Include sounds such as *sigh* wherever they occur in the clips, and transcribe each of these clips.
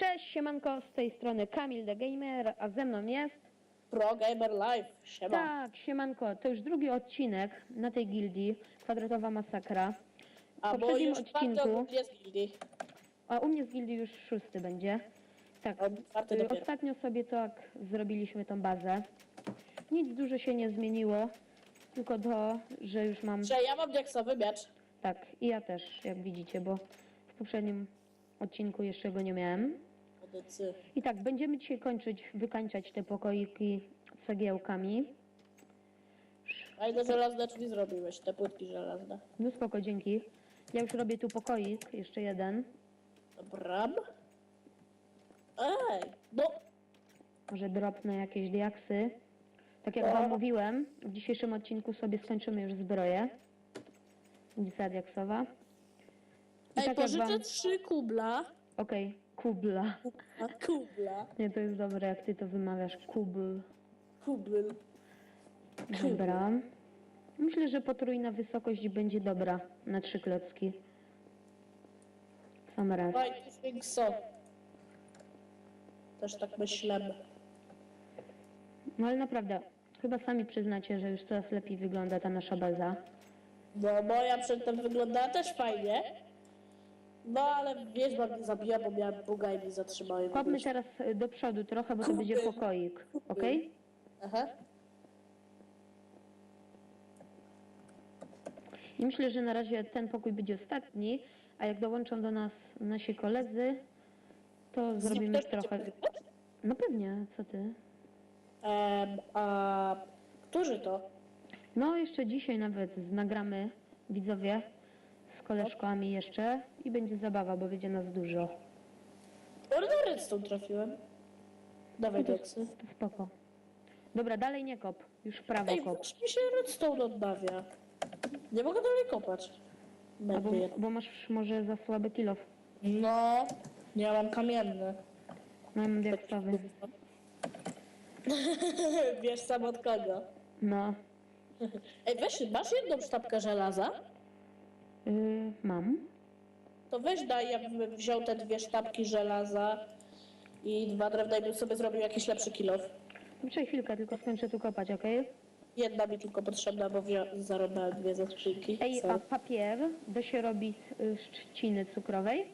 Cześć, siemanko, z tej strony Kamil the Gamer, a ze mną jest... Pro Gamer Live, siema. Tak, siemanko, to już drugi odcinek na tej gildii, kwadratowa masakra. W A bo już odcinku, jest gildii. a u mnie z gildii już szósty będzie. Tak, y, ostatnio sobie tak zrobiliśmy tą bazę. Nic dużo się nie zmieniło, tylko to, że już mam... Że ja mam diaksowy miecz. Tak, i ja też, jak widzicie, bo w poprzednim odcinku jeszcze go nie miałem. I tak, będziemy dzisiaj kończyć, wykańczać te pokoiki cegiełkami. Fajne żelazne drzwi zrobiłeś, te płytki żelazne. No spoko, dzięki. Ja już robię tu pokoik, jeszcze jeden. Bram? Ej, no. Może dropnę jakieś diaksy. Tak jak O. wam mówiłem, w dzisiejszym odcinku sobie skończymy już zbroję. Diaksowa. Ej, tak pożyczę wam... trzy kubla. Okej, kubla. A kubla. Nie, to jest dobre, jak ty to wymawiasz. Kubl. Kubl. Dobra. Myślę, że potrójna wysokość będzie dobra na trzy klocki. Sam raz. Fajny Sphinxo. Też tak myślę. No ale naprawdę, chyba sami przyznacie, że już coraz lepiej wygląda ta nasza baza. No, moja przedtem wyglądała też fajnie. No, ale wieźba mnie zabija, bo miałem buga i mnie. Kopmy teraz y, do przodu trochę, bo to będzie pokoik, ok? Aha. I myślę, że na razie ten pokój będzie ostatni, a jak dołączą do nas nasi koledzy, to zrobimy też będzie trochę... No pewnie, co ty? Em, a którzy to? No jeszcze dzisiaj nawet nagramy widzowie z koleżkami jeszcze i będzie zabawa, bo będzie nas dużo. Ale na redstone trafiłem. Dawaj To, deksy. to spoko. Dobra, dalej nie kop, już w prawo Ej, kop. aż mi się redstone odnawia. Nie mogę dalej kopać. Albo, bo masz może za słaby kilof. No, ja mam kamienny. No mam diaksowy. *laughs* Wiesz sam od kogo. No, Ej, weź, masz jedną sztabkę żelaza? Yy, mam. To weź daj, ja bym wziął te dwie sztabki żelaza i dwa drewna i bym sobie zrobił jakiś lepszy kilof. Poczekaj chwilkę, tylko skończę tu kopać, okej? Jedna mi tylko potrzebna, bo wzią- zarobałem dwie ze skrzynki. Ej, Sorry. a papier da się robić z y, trzciny cukrowej?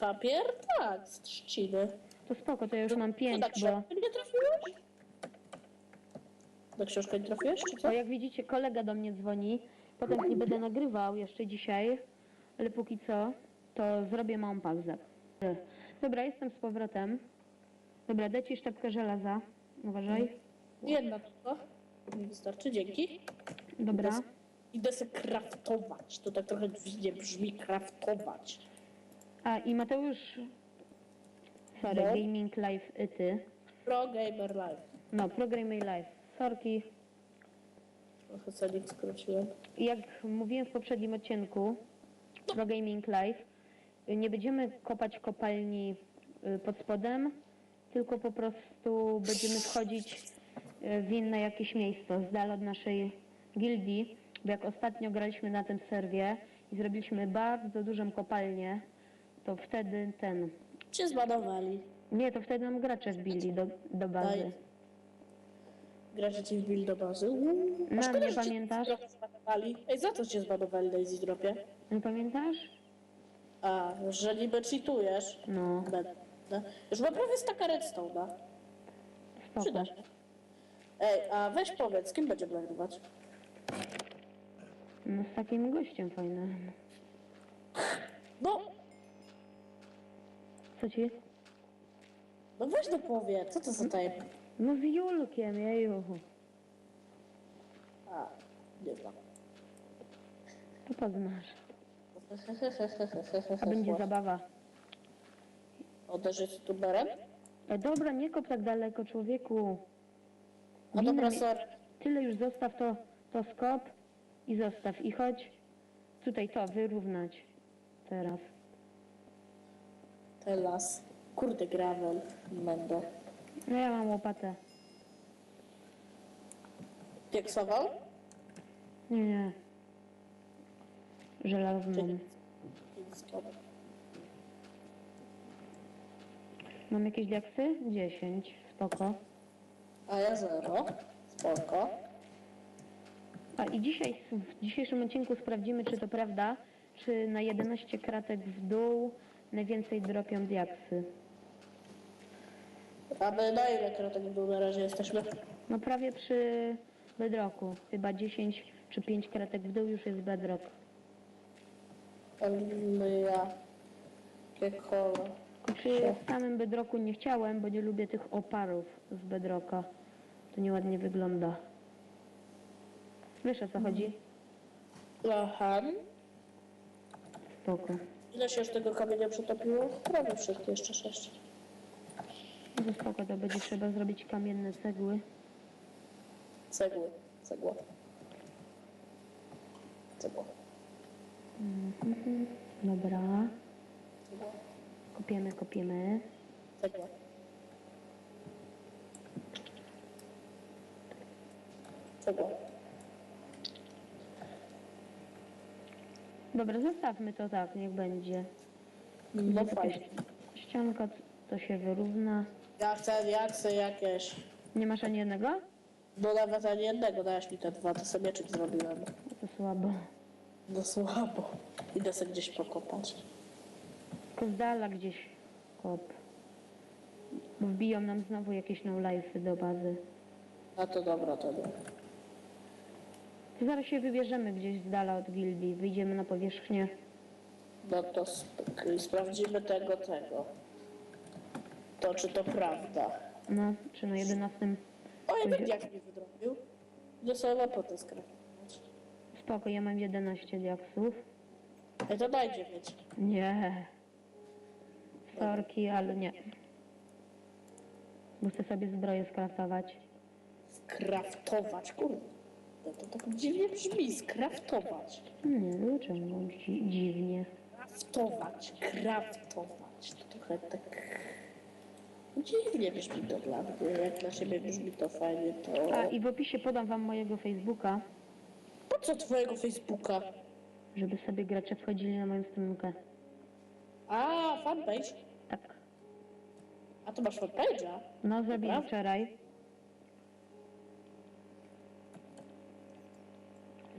Papier? Tak, z trzciny. To spoko, to ja już mam Co, pięć, na bo... książkę nie trafiłeś? Na książkę nie trafiłeś, czy co? Bo jak widzicie, kolega do mnie dzwoni. Potem nie będę nagrywał jeszcze dzisiaj, ale póki co, to zrobię małą pauzę. Dobra, jestem z powrotem. Dobra, daj ci sztabkę żelaza. Uważaj. Jedna tylko. Mi wystarczy, dzięki. Dobra. Idę sobie kraftować. To tak trochę dziwnie brzmi kraftować. A i Mateusz... Sorry, No. Gaming Live y, ty. Pro Gamer Live. No, Programming Live. Sorki. Trochę celik skróciłem. Jak mówiłem w poprzednim odcinku Pro Gaming Live, nie będziemy kopać kopalni y, pod spodem, tylko po prostu będziemy wchodzić y, w inne jakieś miejsce, z dala od naszej gildii, bo jak ostatnio graliśmy na tym serwie i zrobiliśmy bardzo dużą kopalnię, to wtedy ten... Cię zbanowali. Nie, to wtedy nam gracze wbili do, do bazy. Daj. Gracie ci wbili do bazy. Uuu, a No, szkoda, nie że cię pamiętasz? trochę zbanowali. Ej, za co cię zbanowali na Easy Dropie? Nie pamiętasz? A, że niby cheatujesz. No, Będę. Już mam prawie staka redstone'a. spoko. Przyda się. Ej, a weź powiedz, kim będziemy nagrywać? No z takim gościem fajnym. No, Co ci? no weź no powiedz, co to za tajemnica? No z Julkiem, jeju. A, znam. To poznasz. *laughs* A będzie zabawa. Uderzyć tuberem? E, dobra, nie kop tak daleko, człowieku. No Winny dobra, sorry. Tyle już zostaw to, to skop i zostaw. I chodź tutaj to wyrównać. Teraz. Ten las. Kurde, gravel. Będę. No ja mam łopatę. Pieksował? Nie, nie. Żelazną. Czy... Mam jakieś diaksy? 10. Spoko. A ja zero. Spoko. A i dzisiaj, w dzisiejszym odcinku sprawdzimy, czy to prawda, czy na 11 kratek w dół najwięcej dropią diaksy. A my na ile kratek w dół na razie jesteśmy? No prawie przy bedrocku. Chyba 10 czy 5 kratek w dół już jest bedrock. Elia. Kekola. Przy samym bedrocku nie chciałem, bo nie lubię tych oparów z bedrocka. To nieładnie wygląda. Wiesz o co chodzi? Aha. Spoko. Ile się już tego kamienia przetopiło? Prawie wszystkie, jeszcze sześć. No to spoko, to będzie trzeba zrobić kamienne cegły. Cegły. Cegła. Cegła. Mhm. Dobra. Cegła. Kopiemy, kopiemy. Cegła. Cegła. Dobra, zostawmy to tak, niech będzie. No fajnie. ścianka to się wyrówna. Ja chcę, ja chcę jakieś. Nie masz ani jednego? No nawet ani jednego, dałeś mi te dwa, to sobie mieczyk zrobiłem. No To słabo. No słabo. Idę sobie gdzieś pokopać. Tylko z dala gdzieś kop. Bo wbiją nam znowu jakieś no lifey do bazy. A to dobra, to nie. To zaraz się wybierzemy gdzieś z dala od gildii. Wyjdziemy na powierzchnię. No to sp- sprawdzimy tego, tego. To czy to prawda. No, czy na 11. O, jeden jak mi wydrobił. Sobie łapotę skrakować. Spoko, ja mam 11 diaksów. Ej, to daj dziewięć. Nie. Sorki, ale nie. Chcę sobie zbroję skraftować. Skraftować, kurde. To tak dziwnie brzmi, skraftować. Nie, dlaczego dzi dziwnie. Kraftować, kraftować. To trochę tak... Dziwnie brzmi to dla mnie. Jak na siebie brzmi to fajnie, to... A i w opisie podam wam mojego Facebooka, Po co twojego Facebooka? żeby sobie gracze wchodzili na moją stronkę. A, fanpage. Tak. A to masz fanpage'a? No, zrobiłem Dobra. wczoraj.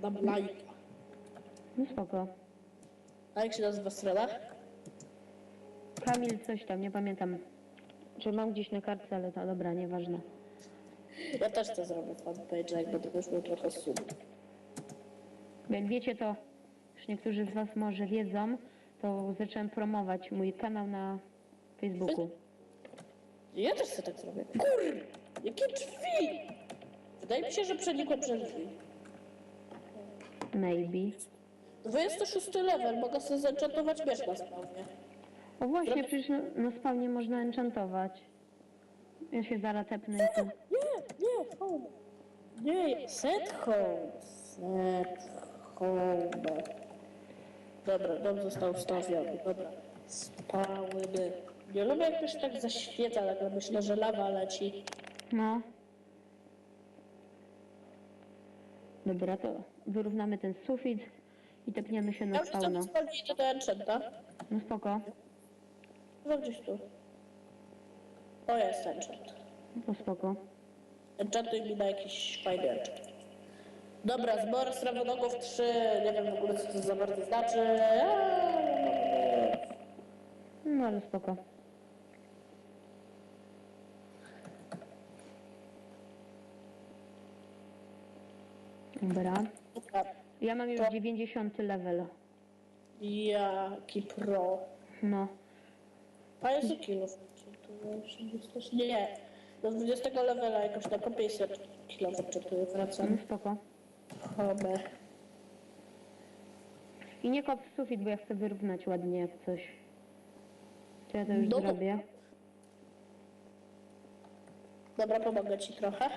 Dam lajka. No spoko. A jak się nazywa strona? Kamil coś tam, nie pamiętam. Czy mam gdzieś na kartce, ale to dobra, nieważne. Ja też chcę zrobić fanpage'a, jak będę już miał trochę sub. Jak wiecie, to już niektórzy z was może wiedzą, to zacząłem promować mój kanał na Facebooku. Ja też chcę tak zrobić. Kur! Jakie drzwi! Wydaje mi się, że przenikłem przez drzwi. Maybe. 26 level, mogę sobie zenchantować miecz na spawnie. O właśnie, przecież na, na spawnie można enchantować. Ja się zaraz tepnę i. Nie, nie, home. Nie, set home. Set home. Dobra, dom został ustawiony, dobra. Spałymy. Nie lubię jak to się tak zaświeca, ale myślę, że lawa leci. No. Dobra, to wyrównamy ten sufit i tepniemy się Ja na już tam spawno. spawnie idę do enchanta. No spoko. No gdzieś tu. O, jest enchant. No to spoko. Enchantuj mi na jakiś fajny enchant. Dobra, zbor strawonogów 3. Nie wiem w ogóle co to za bardzo znaczy. Eee, No ale spoko. Dobra. Ja mam już 90 level. Jaki pro. No. A jest kilów. Nie, do 20 levela jakoś na 500 kilo wyczepuję, No wracam. spoko. Home. I nie kop w sufit, bo ja chcę wyrównać ładnie jak coś. To ja to już No to- zrobię. Dobra, pomogę ci trochę.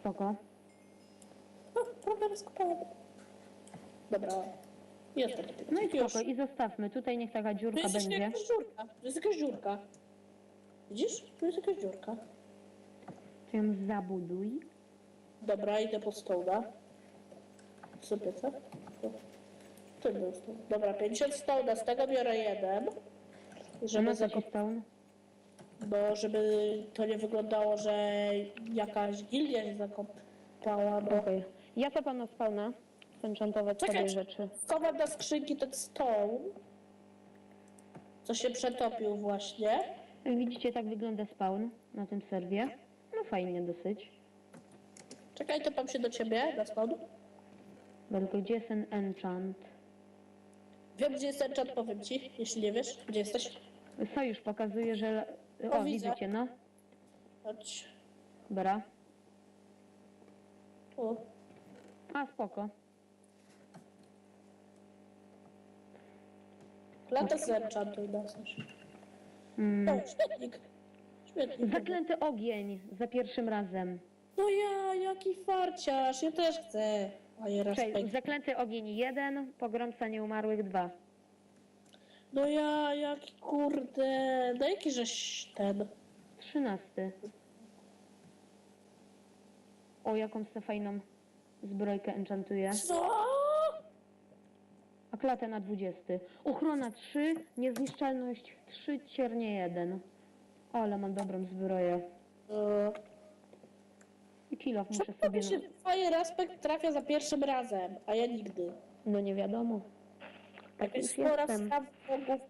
Spoko. O, prawie rozkopałem. Dobra. Jestem. No i Już. spoko. I zostawmy. Tutaj niech taka dziurka jest jeszcze będzie. jakaś dziurka. Tu jest jakaś dziurka. Widzisz? Tu jest jakaś dziurka. To ją zabuduj. Dobra, idę po stołda. Sobie co? Ty był stone. Dobra, 50 stone, z tego biorę jeden. Że Żeby, stone? bo żeby to nie wyglądało, że jakaś gildia nie zakopała, bo Okej. Ja to pana spawna. Enchantować Czekaj. sobie rzeczy. na skrzynki ten stone, co się przetopił właśnie. Jak widzicie, tak wygląda spawn na tym serwie. No fajnie dosyć. Czekaj, to mam się do ciebie na stone. Tylko gdzie jest ten enchant? Wiem, gdzie jest ten czat, powiem ci, jeśli nie wiesz, gdzie jesteś. Sojusz pokazuje, że... O, O, widzę. widzicie, no. Chodź. Dobra. Tu. A, spoko. Lata z enchantuj na coś. Mm. O, śmietnik. Śmietnik. Zaklęty ogień za pierwszym razem. No ja, jaki farciarz, ja też chcę. A raz pęk. zaklęty ogień 1, pogromca nieumarłych 2. No ja, jaki kurde, no jaki żeś ten. 13. O, jaką se fajną zbrojkę enchantuję. Co? Klatę na 20. Ochrona 3, niezniszczalność 3, ciernie 1. O, ale mam dobrą zbroję. No. I kilof muszę Czemu sobie... mi się fire aspekt trafia za pierwszym razem, a ja nigdy? No, nie wiadomo. Tak Jakaś już spora jestem. bogów.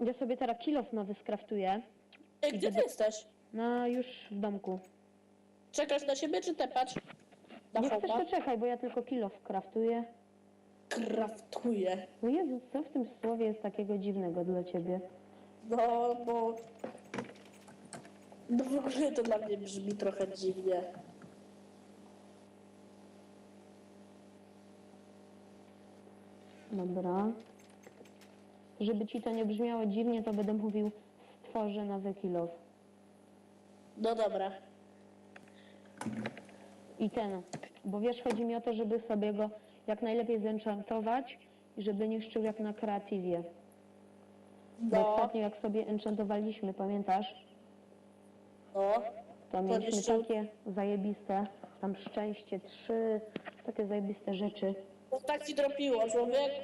Ja sobie teraz kilof nowy skraftuję. Ej, gdzie ty jesteś? No, już w domku. Czekasz na siebie czy tepać? Na Nie chcesz, chopa? to czekaj, bo ja tylko kilof kraftuję. Kraftuję. No Jezu, co w tym słowie jest takiego dziwnego dla ciebie? No, bo... No w ogóle to dla mnie brzmi trochę dziwnie. Dobra. Żeby ci to nie brzmiało dziwnie, to będę mówił stworzę nowy kilof. No dobra. I ten. Bo wiesz, chodzi mi o to, żeby sobie go jak najlepiej zenchantować i żeby niszczył jak na kreatywie. Bo No, ostatnio jak sobie enchantowaliśmy, pamiętasz? no. To mieliśmy niszczył- takie zajebiste, tam szczęście trzy, takie zajebiste rzeczy. No tak ci dropiło, człowieku.